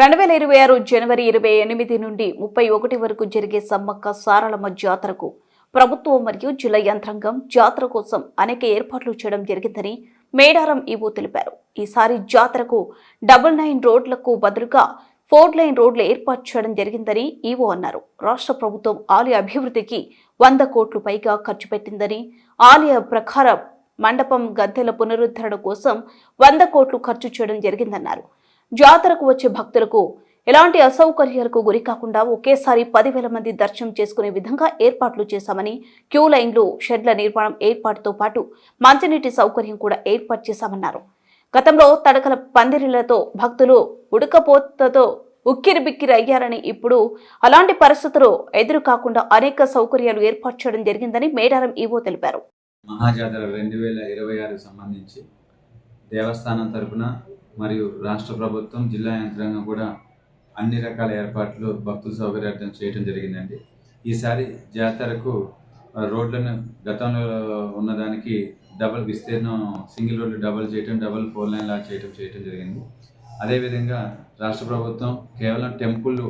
రెండు వేల ఇరవై ఆరు జనవరి ఇరవై ఎనిమిది నుండి ముప్పై ఒకటి వరకు జరిగే సమ్మక్క సారళమ్మ జాతరకు ప్రభుత్వం మరియు జిల్లా యంత్రాంగం జాతర కోసం అనేక ఏర్పాట్లు చేయడం జరిగిందని మేడారం ఈవో తెలిపారు. ఈసారి జాతరకు డబుల్ నైన్ రోడ్లకు బదులుగా ఫోర్ లైన్ రోడ్లు ఏర్పాటు చేయడం జరిగిందని ఈవో అన్నారు. రాష్ట్ర ప్రభుత్వం ఆలయ అభివృద్ధికి వంద కోట్లు పైగా ఖర్చు పెట్టిందని ఆలయ ప్రకారం మండపం గద్దెల పునరుద్ధరణ కోసం వంద కోట్లు ఖర్చు చేయడం జరిగిందన్నారు. జాతరకు వచ్చే భక్తులకు ఎలాంటి అసౌకర్యాలకు గురి కాకుండా ఒకేసారి పదివేల మంది దర్శనం చేసుకునే విధంగా ఏర్పాట్లు చేశామని క్యూ లైన్లు షెడ్ల నిర్మాణం ఏర్పాటుతో పాటు మంచినీటి సౌకర్యం కూడా ఏర్పాటు చేశామన్నారు. గతంలో తడకల పందిరిలతో భక్తులు ఉడకపోతతో ఉక్కిరి బిక్కిరి అయ్యారని ఇప్పుడు అలాంటి పరిస్థితులు ఎదురు కాకుండా అనేక సౌకర్యాలు ఏర్పాటు చేయడం జరిగిందని మేడారం ఈవో తెలిపారు. మహాజాతర రెండు వేల ఇరవై ఆరు సంబంధించి దేవస్థానం తరపున మరియు రాష్ట్ర ప్రభుత్వం జిల్లా యంత్రాంగం కూడా అన్ని రకాల ఏర్పాట్లు భక్తుల సౌకర్యార్థం చేయడం జరిగిందండి. ఈసారి జాతరకు రోడ్లను గతంలో ఉన్నదానికి డబల్ విస్తీర్ణం సింగిల్ రోడ్లు డబల్ చేయటం డబల్ ఫోర్ లైన్ లా చేయటం చేయటం జరిగింది. అదేవిధంగా రాష్ట్ర ప్రభుత్వం కేవలం టెంపుల్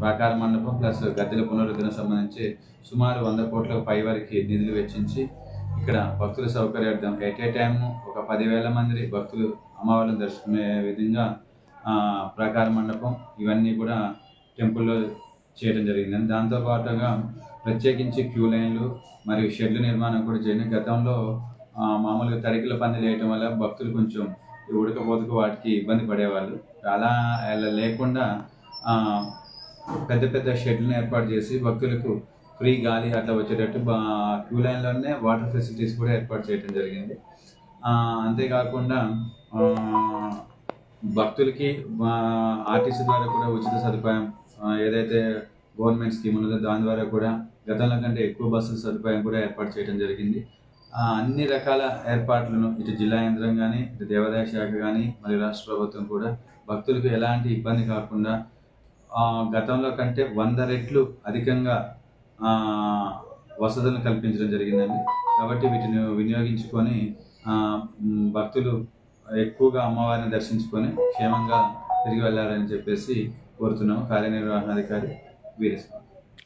ప్రాకార మండపం ప్లస్ గద్దెల పునరుద్ధరణ సంబంధించి సుమారు వంద కోట్ల పై వరకు నిధులు వెచ్చించి ఇక్కడ భక్తుల సౌకర్యార్థం ఎట్ ఏ టైమ్ ఒక పదివేల మంది భక్తులు అమ్మవారిని దర్శించే విధంగా ప్రకార మండపం ఇవన్నీ కూడా టెంపుల్లో చేయడం జరిగింది. దాంతో పాటుగా ప్రత్యేకించి క్యూ లైన్లు మరియు షెడ్ల నిర్మాణం కూడా చేయడం. గతంలో మామూలుగా తడికల పని వేయటం వల్ల భక్తులు కొంచెం ఉడకపోతకు వాటికి ఇబ్బంది పడేవాళ్ళు. అలా అలా లేకుండా పెద్ద పెద్ద షెడ్లను ఏర్పాటు చేసి భక్తులకు ఫ్రీ గాలి అట్లా వచ్చేటట్టు క్యూ లైన్లోనే వాటర్ ఫెసిలిటీస్ కూడా ఏర్పాటు చేయడం జరిగింది. అంతేకాకుండా భక్తులకి ఆర్టీసీ ద్వారా కూడా ఉచిత సదుపాయం ఏదైతే గవర్నమెంట్ స్కీమ్ ఉన్నదో దాని ద్వారా కూడా గతంలో కంటే ఎక్కువ బస్సుల సదుపాయం కూడా ఏర్పాటు చేయడం జరిగింది. అన్ని రకాల ఏర్పాట్లను ఇటు జిల్లా యంత్రం కానీ ఇటు దేవాదాయ శాఖ కానీ మరియు రాష్ట్ర ప్రభుత్వం కూడా భక్తులకు ఎలాంటి ఇబ్బంది కాకుండా గతంలో కంటే వంద రెట్లు అధికంగా వసతులను కల్పించడం జరిగిందండి. కాబట్టి వీటిని వినియోగించుకొని భక్తులు ఎక్కువగా అమ్మవారిని దర్శించుకొని క్షేమంగా తిరిగి వెళ్ళాలని చెప్పేసి కోరుతున్నాము. కార్యనిర్వహణాధికారి వీరేశ్వర